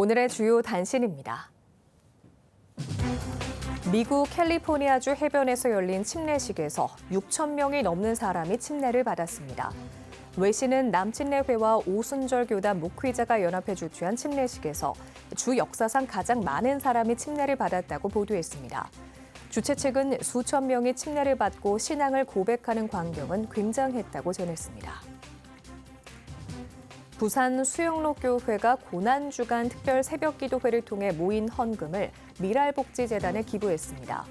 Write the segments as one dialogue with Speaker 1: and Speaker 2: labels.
Speaker 1: 오늘의 주요 단신입니다. 미국 캘리포니아주 해변에서 열린 침례식에서 6천 명이 넘는 사람이 침례를 받았습니다. 외신은 남침례회와 오순절 교단 목회자가 연합해 주최한 침례식에서 주 역사상 가장 많은 사람이 침례를 받았다고 보도했습니다. 주최 측은 수천 명이 침례를 받고 신앙을 고백하는 광경은 굉장했다고 전했습니다. 부산 수영로 교회가 고난 주간 특별 새벽 기도회를 통해 모인 헌금을 미랄복지재단에 기부했습니다.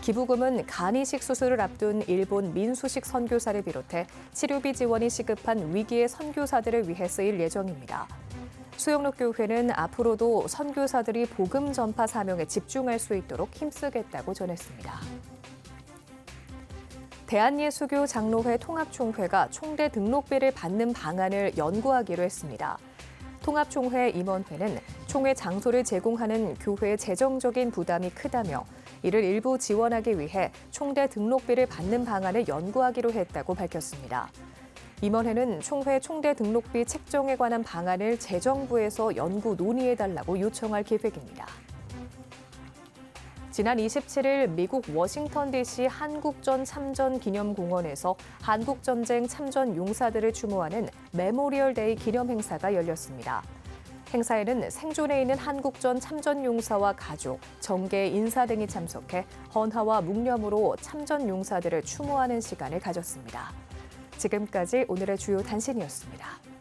Speaker 1: 기부금은 간이식 수술을 앞둔 일본 민수식 선교사를 비롯해 치료비 지원이 시급한 위기의 선교사들을 위해 쓰일 예정입니다. 수영로 교회는 앞으로도 선교사들이 복음 전파 사명에 집중할 수 있도록 힘쓰겠다고 전했습니다. 대한예수교 장로회 통합총회가 총대 등록비를 받는 방안을 연구하기로 했습니다. 통합총회 임원회는 총회 장소를 제공하는 교회의 재정적인 부담이 크다며 이를 일부 지원하기 위해 총대 등록비를 받는 방안을 연구하기로 했다고 밝혔습니다. 임원회는 총회 총대 등록비 책정에 관한 방안을 재정부에서 연구 논의해달라고 요청할 계획입니다. 지난 27일 미국 워싱턴 DC 한국전 참전 기념공원에서 한국전쟁 참전 용사들을 추모하는 메모리얼 데이 기념 행사가 열렸습니다. 행사에는 생존해 있는 한국전 참전 용사와 가족, 정계 인사 등이 참석해 헌화와 묵념으로 참전 용사들을 추모하는 시간을 가졌습니다. 지금까지 오늘의 주요 단신이었습니다.